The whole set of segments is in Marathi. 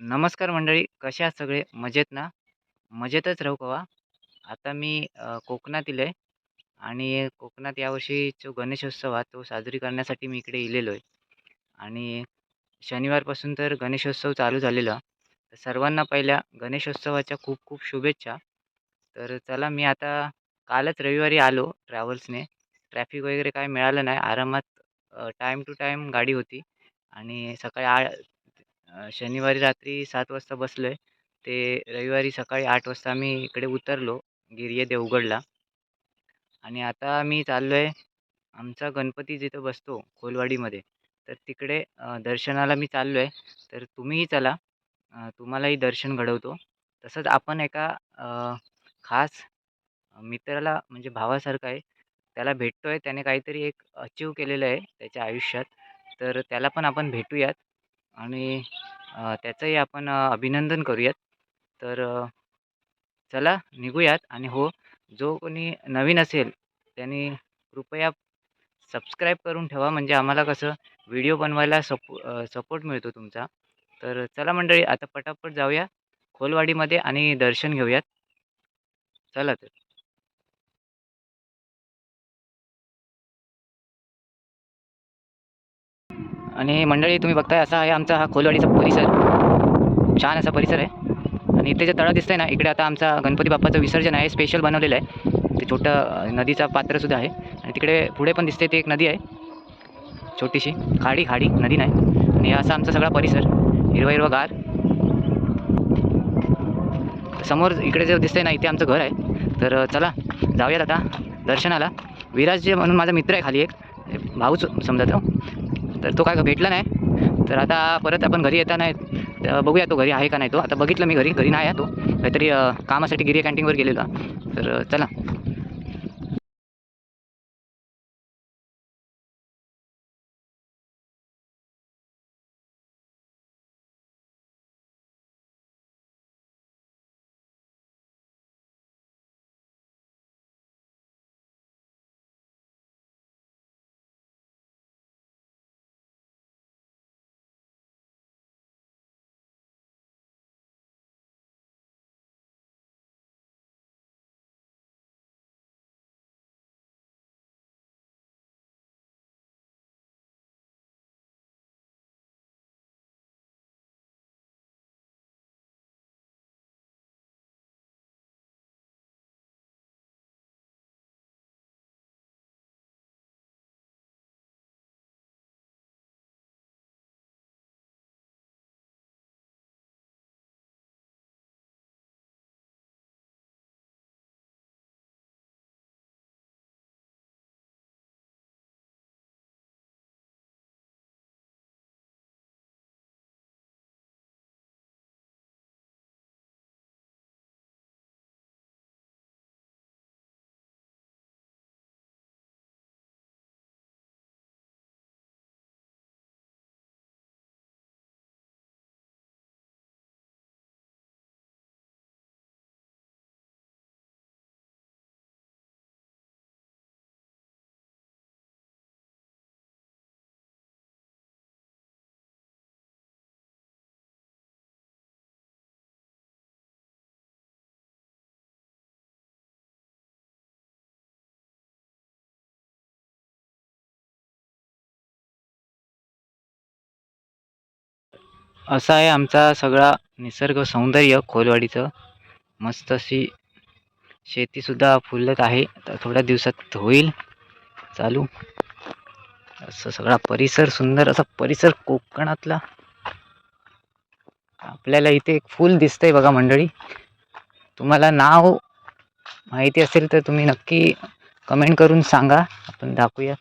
नमस्कार मंडळी कसे आहात सगळे? मजेत ना? मजेतच राहू कवा हो? आता मी कोकणातील आहे आणि कोकणात यावर्षी जो गणेशोत्सव आहे तो साजरी करण्यासाठी मी इकडे इलेलो आहे. आणि शनिवारपासून तर गणेशोत्सव चालू झालेला. तर सर्वांना पहिल्या गणेशोत्सवाच्या खूप खूप शुभेच्छा. तर चला मी आता कालच रविवारी आलो ट्रॅव्हल्सने. ट्रॅफिक वगैरे काय मिळालं नाही. आरामात टाईम टू टाईम गाडी होती. आणि सकाळी आ शनिवारी रात्री सात वाजता बसलो आहे ते रविवारी सकाळी आठ वाजता आम्ही इकडे उतरलो गिरये देवगडला. आणि आता मी चाललो आहे आमचा गणपती जिथं बसतो खोलवाडीमध्ये. तर तिकडे दर्शनाला मी चाललो आहे तर तुम्हीही चला. तुम्हालाही दर्शन घडवतो. तसंच आपण एका खास मित्राला म्हणजे भावासारखं आहे त्याला भेटतो आहे त्याने काहीतरी एक अचीव केलेलं आहे त्याच्या आयुष्यात. तर त्याला पण आपण भेटूयात. आणि त्याचंही आपण अभिनंदन करूयात. तर चला निघूयात आणि हो जो कोणी नवीन असेल त्यांनी कृपया सबस्क्राईब करून ठेवा. म्हणजे आम्हाला कसं व्हिडिओ बनवायला सपो सपोर्ट मिळतो तुमचा. तर चला मंडळी आता पटापट जाऊया खोलवाडीमध्ये आणि दर्शन घेऊयात. चला तर. आणि मंडळी तुम्ही बघताय असा आहे आमचा हा खोलवाडीचा परिसर. छान असा परिसर आहे. आणि इथे जे तळं दिसतंय ना इकडे आता आमचा गणपती बाप्पाचं विसर्जन आहे स्पेशल बनवलेलं आहे. ते छोटं नदीचा पात्रसुद्धा आहे. आणि तिकडे पुढे पण दिसते ती एक नदी आहे. छोटीशी खाडी खाडी नदी नाही. आणि असा आमचा सगळा परिसर. हिरवा हिरवा गार. समोर इकडे जे दिसतंय ना इथे आमचं घर आहे. तर चला जाऊयात आता दर्शनाला. विराज जे म्हणून माझा मित्र आहे खाली एक. भाऊच समजा तो हो. तर तो काय भेटला नाही. तर आता परत आपण घरी येताना तर बघूया तो घरी आहे का नाही तो. आता बघितलं मी घरी. घरी नाही आहे तो. काहीतरी कामासाठी गिरी कॅन्टीनवर गेलेला तर चला. असा आहे आमचा सगळा निसर्ग सौंदर्य खोलवाडीचं. मस्त अशी शेतीसुद्धा फुलत आहे. तर थोड्या दिवसात होईल. चालू. असं सगळा परिसर सुंदर असा परिसर कोकणातला. आपल्याला इथे एक फूल दिसतंय बघा मंडळी. तुम्हाला नाव माहिती असेल तर तुम्ही नक्की कमेंट करून सांगा. आपण दाखवूया.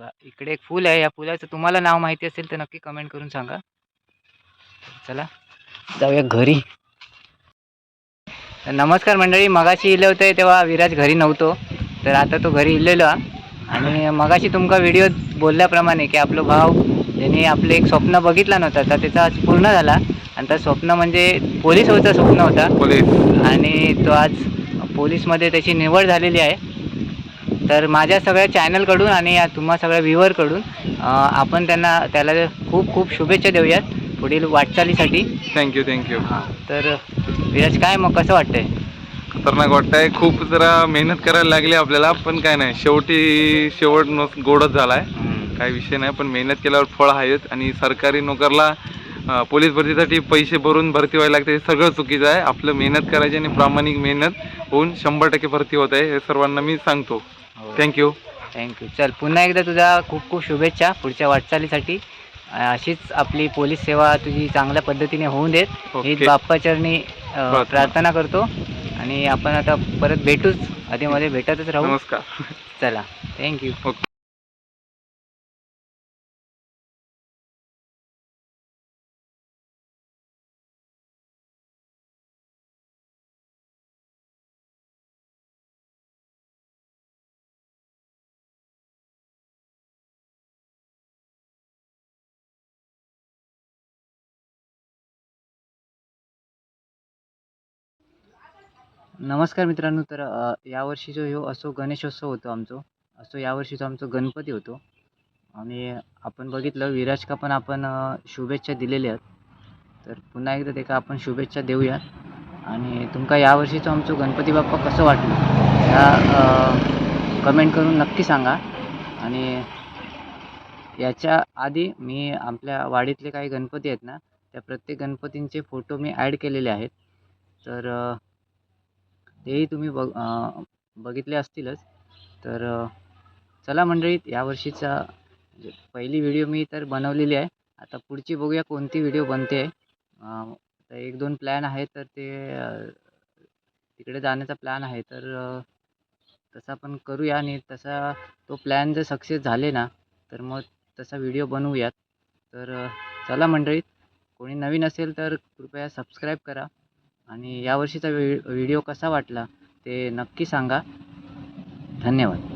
बघा, इकडे एक फूल आहे. या फुलाचं तुम्हाला नाव माहिती असेल तर नक्की कमेंट करून सांगा. चला जाऊया घरी. नमस्कार मंडळी मगाशी इले होते तेव्हा विराज घरी नव्हतो. तर आता तो घरी इलेलो. आणि मगाशी तुमका व्हिडिओ बोलल्याप्रमाणे की आपलं भाव ज्यांनी आपलं एक स्वप्न बघितलं नव्हतं तर त्याचा आज पूर्ण झाला. आणि त्या स्वप्न म्हणजे पोलीस होतं स्वप्न होता. आणि तो आज पोलीसमध्ये त्याची निवड झालेली आहे. तर माझ्या सगळ्या चॅनलकडून आणि या तुम्हा सगळ्या व्ह्युअरकडून आपण त्यांना त्याला खूप खूप शुभेच्छा देऊयात पुढील वाटचालीसाठी. थँक्यू थँक्यू हां तर विराज काय मग कसं वाटतंय? खतरनाक वाटतंय. खूप जरा मेहनत करायला लागली आपल्याला पण काय नाही. शेवटी शेवट न- गोडच झालाय. काही विषय नाही पण मेहनत केल्यावर फळ आहेत. आणि सरकारी नोकरला पोलीस भरतीसाठी पैसे भरून भरती व्हायला लागते हे सगळं चुकीचं आहे. आपलं मेहनत करायची आणि प्रामाणिक मेहनत होऊन शंभर टक्के भरती होत आहे हे सर्वांना मी सांगतो. थँक्यू थँक्यू चल पुन्हा एकदा तुझा खूप खूप शुभेच्छा पुढच्या वाटचालीसाठी. अशीच आपली पोलीस सेवा तुझी चांगल्या पद्धतीने होऊन देत. ओके. हीच बाप्पाचरणी अं. प्रार्थना. करतो. आणि आपण आता परत भेटूच. आधीमध्ये भेटतच राहू. नमस्कार. चला. थँक्यू ओके नमस्कार मित्रांनो तर यावर्षी जो ह्यो असो गणेशोत्सव होतो आमचो असो यावर्षीचो आमचो गणपती होतो. आणि आपण बघितलं विराजका पण आपण शुभेच्छा दिलेल्या आहेत. तर पुन्हा एकदा त्याका आपण शुभेच्छा देऊयात. आणि तुमका यावर्षीचं आमचं गणपती बाप्पा कसं वाटलं? ह्या कमेंट करून नक्की सांगा. आणि याच्या आधी मी आपल्या वाडीतले काही गणपती आहेत ना त्या प्रत्येक गणपतींचे फोटो मी ॲड केलेले आहेत. तर तेही तुम्ही बघ बघितले असतीलच. तर चला मंडळीत यावर्षीचा म्हणजे पहिली व्हिडिओ मी तर बनवलेली आहे. आता पुढची बघूया कोणती व्हिडिओ बनते. तर एक दोन प्लॅन आहे तर ते तिकडे जाण्याचा प्लॅन आहे. तर तसा पण करूया आणि तसा तो प्लॅन जर सक्सेस झाले ना तर मग तसा व्हिडिओ बनवूयात. तर चला मंडळीत कोणी नवीन असेल तर कृपया सबस्क्राईब करा. आणि यावर्षीचा व्हि व्हिडिओ कसा वाटला ते नक्की सांगा. धन्यवाद.